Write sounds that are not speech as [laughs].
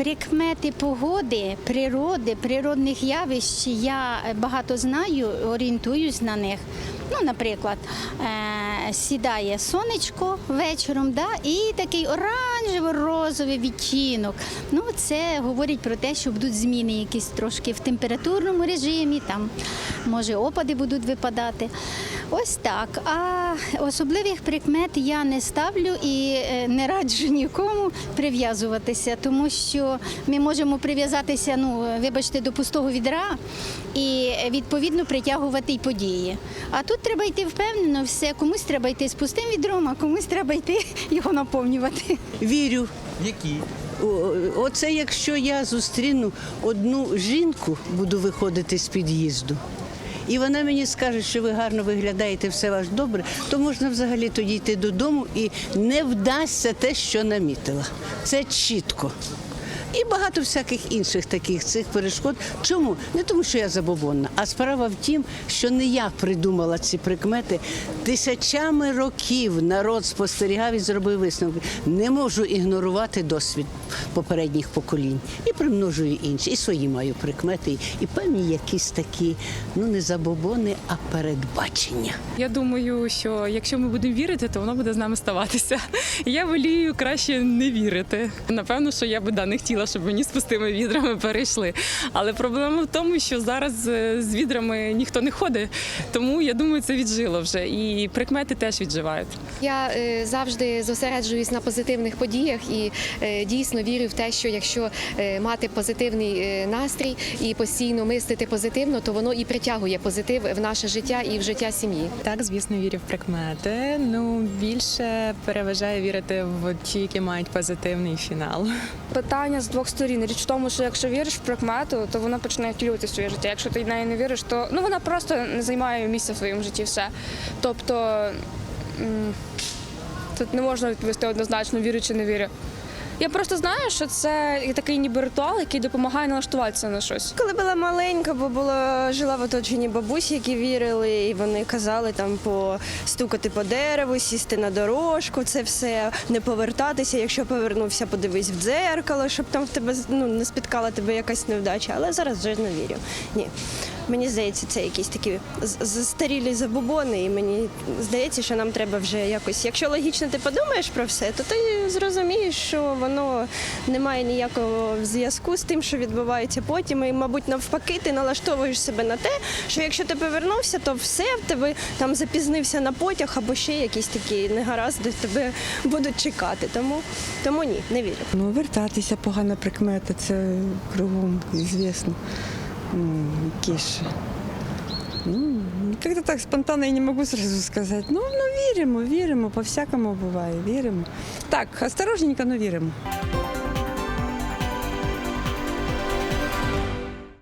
Прикмети погоди, природи, природних явищ я багато знаю, орієнтуюсь на них. Ну, наприклад, е, сідає сонечко вечором, да, і такий оранжево-розовий відтінок. Ну, це говорить про те, що будуть зміни якісь трошки в температурному режимі, там може опади будуть випадати. Ось так. А особливих прикмет я не ставлю і е, не раджу нікому прив'язуватися, тому що ми можемо прив'язатися, ну вибачте, до пустого відра і відповідно притягувати й події. А тут треба йти впевнено, все комусь треба йти з пустим відром, а комусь треба йти [laughs] його наповнювати. Вірю. Які? Оце якщо я зустріну одну жінку, буду виходити з під'їзду. І вона мені скаже, що ви гарно виглядаєте, все ваш добре, то можна взагалі тоді йти додому і не вдасться те, що намітила. Це чітко. І багато всяких інших таких цих перешкод. Чому? Не тому, що я забобонна, а справа в тім, що не я придумала ці прикмети. Тисячами років народ спостерігав і зробив висновки. Не можу ігнорувати досвід попередніх поколінь. І примножую інші. І свої маю прикмети, і певні якісь такі, ну не забобони, а передбачення. Я думаю, що якщо ми будемо вірити, то воно буде з нами ставатися. Я волію краще не вірити. Напевно, що я би да, не хотіла, щоб мені з пустими відрами перейшли. Але проблема в тому, що зараз е, з відрами ніхто не ходить, тому я думаю, це віджило вже. І прикмети теж відживають. Я е, завжди зосереджуюсь на позитивних подіях і е, дійсно вірю в те, що якщо е, мати позитивний е, настрій і постійно мислити позитивно, то воно і притягує позитив в наше життя і в життя сім'ї. Так, звісно, вірю в прикмети. Ну більше переважає вірити в ті, які мають позитивний фінал. питання з двох сторін. Річ в тому, що якщо віриш в прикмету, то вона починає втілювати своє життя. Якщо ти в неї не віриш, то ну вона просто не займає місця в своєму житті. Все. Тобто тут не можна відповісти однозначно, вірю чи не вірю. Я просто знаю, що це такий ніби ритуал, який допомагає налаштуватися на щось. Коли була маленька, бо була жила в оточенні бабусі, які вірили, і вони казали там постукати по дереву, сісти на дорожку, це все не повертатися. Якщо повернувся, подивись в дзеркало, щоб там в тебе ну, не спіткала тебе якась невдача. Але зараз вже не вірю. Ні. Мені здається, це якісь такі застарілі забобони, і мені здається, що нам треба вже якось. Якщо логічно ти подумаєш про все, то ти зрозумієш, що воно не має ніякого зв'язку з тим, що відбувається потім. І, мабуть, навпаки, ти налаштовуєш себе на те, що якщо ти повернувся, то все в тебе там запізнився на потяг або ще якісь такі негаразди тебе будуть чекати. Тому, тому ні, не вірю. Ну, вертатися погана прикмета, це кругом звісно. Які ж. Ну, как-то так спонтанно я не можу сразу сказати. Ну, ну віримо, віримо, по-всякому буває, віримо. Так, осторожненько, но віримо.